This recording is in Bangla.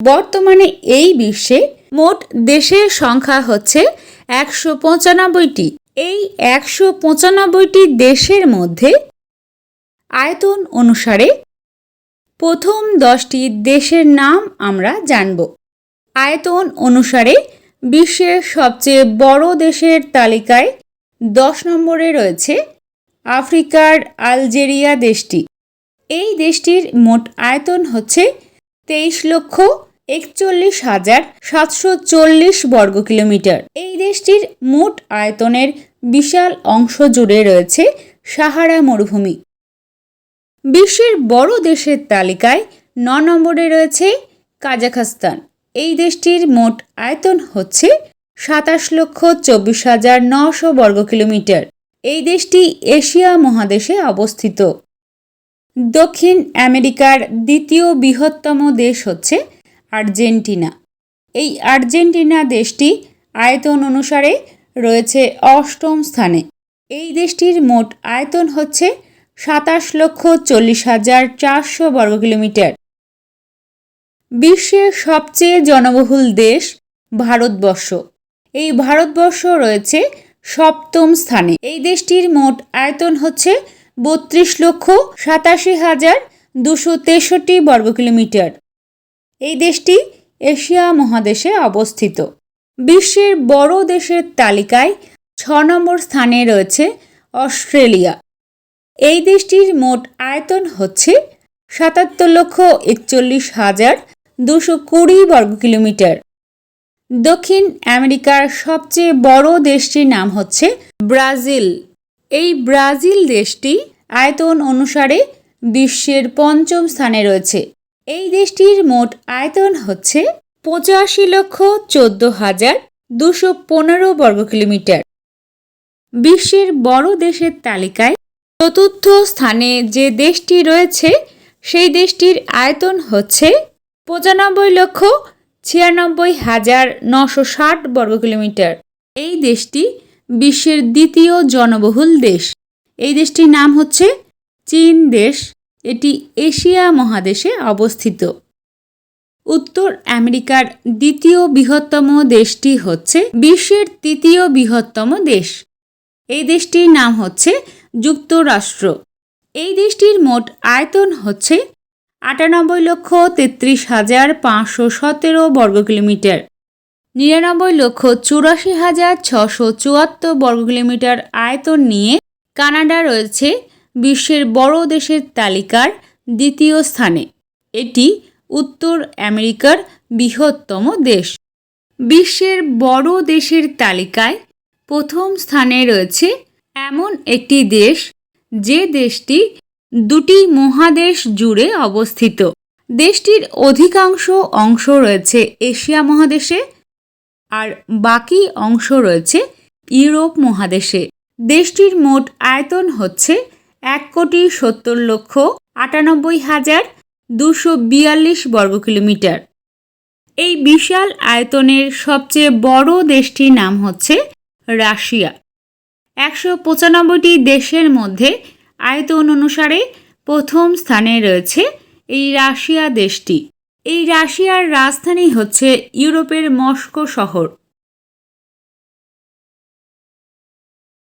বর্তমানে এই বিশ্বে মোট দেশের সংখ্যা হচ্ছে একশো পঁচানব্বইটি। এই একশো পঁচানব্বইটি দেশের মধ্যে আয়তন অনুসারে প্রথম দশটি দেশের নাম আমরা জানব। আয়তন অনুসারে বিশ্বের সবচেয়ে বড় দেশের তালিকায় দশ নম্বরে রয়েছে আফ্রিকার আলজেরিয়া দেশটি। এই দেশটির মোট আয়তন হচ্ছে তেইশ লক্ষ একচল্লিশ হাজার সাতশো চল্লিশ বর্গ কিলোমিটার এই দেশটির মোট আয়তনের বিশাল অংশ জুড়ে রয়েছে সাহারা মরুভূমি। বিশ্বের বড় দেশের তালিকায় ন নম্বরে রয়েছে কাজাখস্তান। এই দেশটির মোট আয়তন হচ্ছে সাতাশ লক্ষ চব্বিশ হাজার নশো বর্গ কিলোমিটার এই দেশটি এশিয়া মহাদেশে অবস্থিত। দক্ষিণ আমেরিকার দ্বিতীয় বৃহত্তম দেশ হচ্ছে আর্জেন্টিনা। এই আর্জেন্টিনা দেশটি আয়তন অনুসারে রয়েছে অষ্টম স্থানে। এই দেশটির মোট আয়তন হচ্ছে সাতাশ লক্ষ চল্লিশ হাজার চারশো বর্গ কিলোমিটার। বিশ্বের সবচেয়ে জনবহুল দেশ ভারতবর্ষ। এই ভারতবর্ষ রয়েছে সপ্তম স্থানে। এই দেশটির মোট আয়তন হচ্ছে বত্রিশ লক্ষ সাতাশি হাজার দুশো তেষট্টি বর্গ কিলোমিটার। এই দেশটি এশিয়া মহাদেশে অবস্থিত। বিশ্বের বড় দেশের তালিকায় ছ নম্বর স্থানে রয়েছে অস্ট্রেলিয়া। এই দেশটির মোট আয়তন হচ্ছে সাতাত্তর লক্ষ একচল্লিশ হাজার দুশো কুড়ি বর্গ কিলোমিটার। দক্ষিণ আমেরিকার সবচেয়ে বড় দেশটির নাম হচ্ছে ব্রাজিল। এই ব্রাজিল দেশটি আয়তন অনুসারে বিশ্বের পঞ্চম স্থানে রয়েছে। এই দেশটির মোট আয়তন হচ্ছে পঁচাশি লক্ষ চোদ্দ হাজার দুশো পনেরো বর্গ কিলোমিটার। বিশ্বের বড় দেশের তালিকায় চতুর্থ স্থানে যে দেশটি রয়েছে, সেই দেশটির আয়তন হচ্ছে পঁচানব্বই লক্ষ ছিয়ানব্বই হাজার নশো ষাট বর্গ কিলোমিটার। এই দেশটি বিশ্বের দ্বিতীয় জনবহুল দেশ। এই দেশটির নাম হচ্ছে চীন দেশ। এটি এশিয়া মহাদেশে অবস্থিত। উত্তর আমেরিকার দ্বিতীয় বৃহত্তম দেশটি হচ্ছে বিশ্বের তৃতীয় বৃহত্তম দেশ। এই দেশটির নাম হচ্ছে যুক্তরাষ্ট্র। এই দেশটির মোট আয়তন হচ্ছে আটানব্বই লক্ষ তেত্রিশ হাজার পাঁচশো সতেরো বর্গ কিলোমিটার। নিরানব্বই লক্ষ চুরাশি হাজার ছশো চুয়াত্তর বর্গ কিলোমিটার আয়তন নিয়ে কানাডা রয়েছে বিশ্বের বড় দেশের তালিকার দ্বিতীয় স্থানে। এটি উত্তর আমেরিকার বৃহত্তম দেশ। বিশ্বের বড় দেশের তালিকায় প্রথম স্থানে রয়েছে এমন একটি দেশ, যে দেশটি দুটি মহাদেশ জুড়ে অবস্থিত। দেশটির অধিকাংশ অংশ রয়েছে এশিয়া মহাদেশে আর বাকি অংশ রয়েছে ইউরোপ মহাদেশে। দেশটির মোট আয়তন হচ্ছে এক কোটি সত্তর লক্ষ আটানব্বই হাজার দুশো বিয়াল্লিশ বর্গ কিলোমিটার। এই বিশাল আয়তনের সবচেয়ে বড় দেশটির নাম হচ্ছে রাশিয়া। একশো পঁচানব্বইটি দেশের মধ্যে আয়তন অনুসারে প্রথম স্থানে রয়েছে এই রাশিয়া দেশটি। এই রাশিয়ার রাজধানী হচ্ছে ইউরোপের মস্কো শহর।